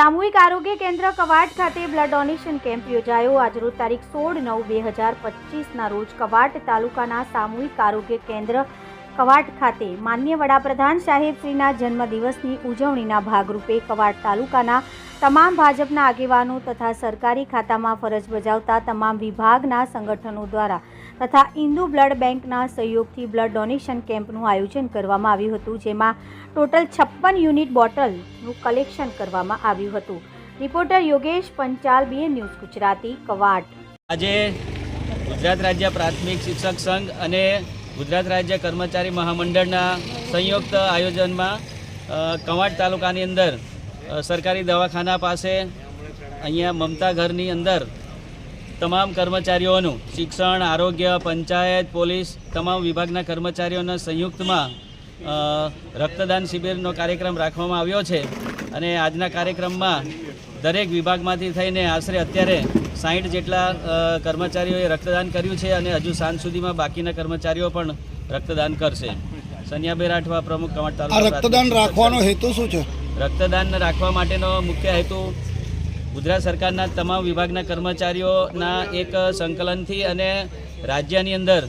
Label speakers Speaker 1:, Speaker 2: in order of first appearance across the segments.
Speaker 1: સામૂહિક આરોગ્ય કેન્દ્ર કવાટ ખાતે બ્લડ ડોનેશન કેમ્પ યોજાયો. આજરોજ તારીખ સોળ નવ બે હજાર પચીસના રોજ કવાટ તાલુકાના સામૂહિક આરોગ્ય કેન્દ્ર કવાટ ખાતે માન્ય વડાપ્રધાન સાહેબશ્રીના જન્મદિવસની ઉજવણીના ભાગરૂપે કવાટ તાલુકાના તમામ ભાજપના આગેવાનો તથા સરકારી ખાતામાં ફરજ બજાવતા તમામ વિભાગના સંગઠનો દ્વારા તથા ઇન્દુ બ્લડ બેંકના સહયોગથી બ્લડ ડોનેશન કેમ્પનું આયોજન કરવામાં આવ્યું હતું, જેમાં ટોટલ છપ્પન યુનિટ બોટલનું કલેક્શન કરવામાં આવ્યું હતું. Reporter Yogesh Panchal, BN news Gujarati Kawant
Speaker 2: આજે ગુજરાત રાજ્ય પ્રાથમિક શિક્ષક સંઘ અને ગુજરાત રાજ્ય કર્મચારી મહામંડળના સંયુક્ત આયોજનમાં કવાટ તાલુકાની અંદર સરકારી દવાખાના પાસે અહીંયા મમતા ઘરની અંદર તમામ કર્મચારીઓનું શિક્ષણ આરોગ્ય પંચાયત પોલીસ તમામ વિભાગના કર્મચારીઓના સંયુક્તમાં રક્તદાન શિબિરનો કાર્યક્રમ રાખવામાં આવ્યો છે. અને આજના કાર્યક્રમમાં દરેક વિભાગમાંથી થઈને આશરે અત્યારે સાહીઠ જેટલા કર્મચારીઓએ રક્તદાન કર્યું છે અને હજુ સાંજ સુધીમાં બાકીના કર્મચારીઓ પણ રક્તદાન કરશે. સન્યાબેન રાઠવા પ્રમુખ
Speaker 3: કમાટ
Speaker 2: તાલુકા
Speaker 3: રક્તદાન રાખવાનો હેતુ શું છે?
Speaker 2: રક્તદાન રાખવા માટેનો મુખ્ય હેતુ ગુજરાત સરકારના તમામ વિભાગના કર્મચારીઓના એક સંકલનથી અને રાજ્યની અંદર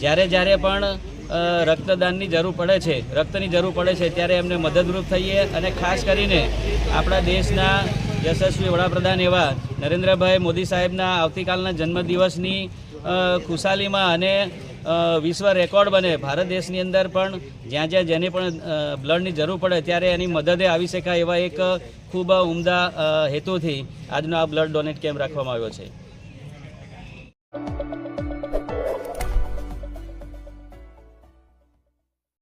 Speaker 2: જ્યારે જ્યારે પણ રક્તદાનની જરૂર પડે છે, રક્તની જરૂર પડે છે, ત્યારે એમને મદદરૂપ થઈએ અને ખાસ કરીને આપણા દેશના યશસ્વી વડાપ્રધાન એવા નરેન્દ્રભાઈ મોદી સાહેબના આવતીકાલના જન્મદિવસની ખુશાલીમાં અને વિશ્વ રેકોર્ડ બને. ભારત દેશની અંદર પણ જ્યાં જ્યાં જેને પણ બ્લડની જરૂર પડે ત્યારે એની મદદે આવી શકાય એવા એક ખૂબ ઉમદા હેતુથી આજનો આ બ્લડ ડોનેટ કેમ્પ રાખવામાં આવ્યો છે.